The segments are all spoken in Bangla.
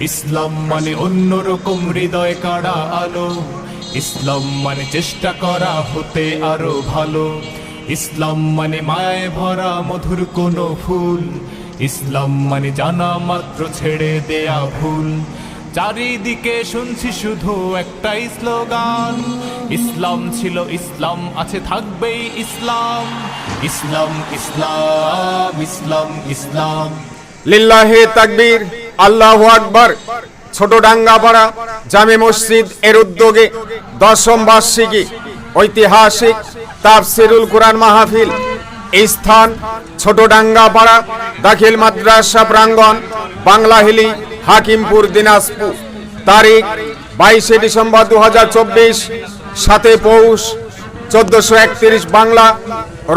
ইসলাম মানে অন্যরকম হৃদয় কাড়া আলো। ইসলাম মানে চেষ্টা করা হতে আরও ভালো। ইসলাম মানে মায় ভরা মধুর কোনো ফুল। ইসলাম মানে জানা মাত্র ছেড়ে দেয়া ভুল। চারিদিকে শুনছি শুধু একটাই স্লোগান। ইসলাম ছিল ইসলাম, আছে থাকবেই ইসলাম। ইসলাম ইসলাম ইসলাম ইসলাম। লিল্লাহে তাকবীর। আল্লাহু আকবর, ছোট ডাঙ্গাপাড়া, জামে মসজিদ এর উদ্যোগে দশম বার্ষিকী, ঐতিহাসিক তাফসিরুল কোরআন মাহফিল। স্থান ছোট ডাঙ্গাপাড়া, দাখিল মাদ্রাসা প্রাঙ্গণ বাংলাহিলি হাকিমপুর, দিনাজপুর। তারিখ বাইশে ডিসেম্বর দু হাজার চব্বিশ, সাতে পৌষ, চোদ্দশো একত্রিশ বাংলা,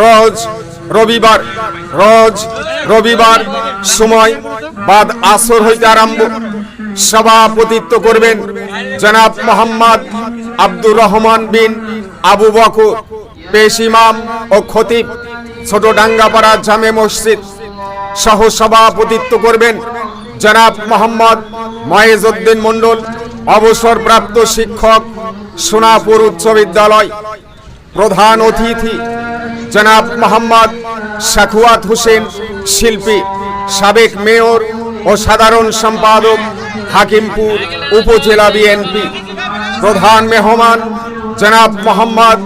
রোজ রবিবার, রোজ রবিবার সময় বাদ আসর হইতে আরম্ভ। সভাপতিত্ব করবেন জনাব মোহাম্মদ আব্দুর রহমান বিন আবু বকর, পেশ ইমাম ও খতিব, ছোট ডাঙ্গাপাড়া জামে মসজিদ। সহ সভাপতিত্ব করবেন জনাব মোহাম্মদ ময়েজউদ্দিন মণ্ডল, অবসরপ্রাপ্ত শিক্ষক, সোনাপুর উচ্চ বিদ্যালয়। প্রধান অতিথি জনাব মোহাম্মদ শাখুয়াত হোসেন, শিল্পী, সাবেক মেয়র ও সাধারণ সম্পাদক, হাকিমপুর উপজেলা বিএনপি। প্রধান মেহমান জনাব মোহাম্মদ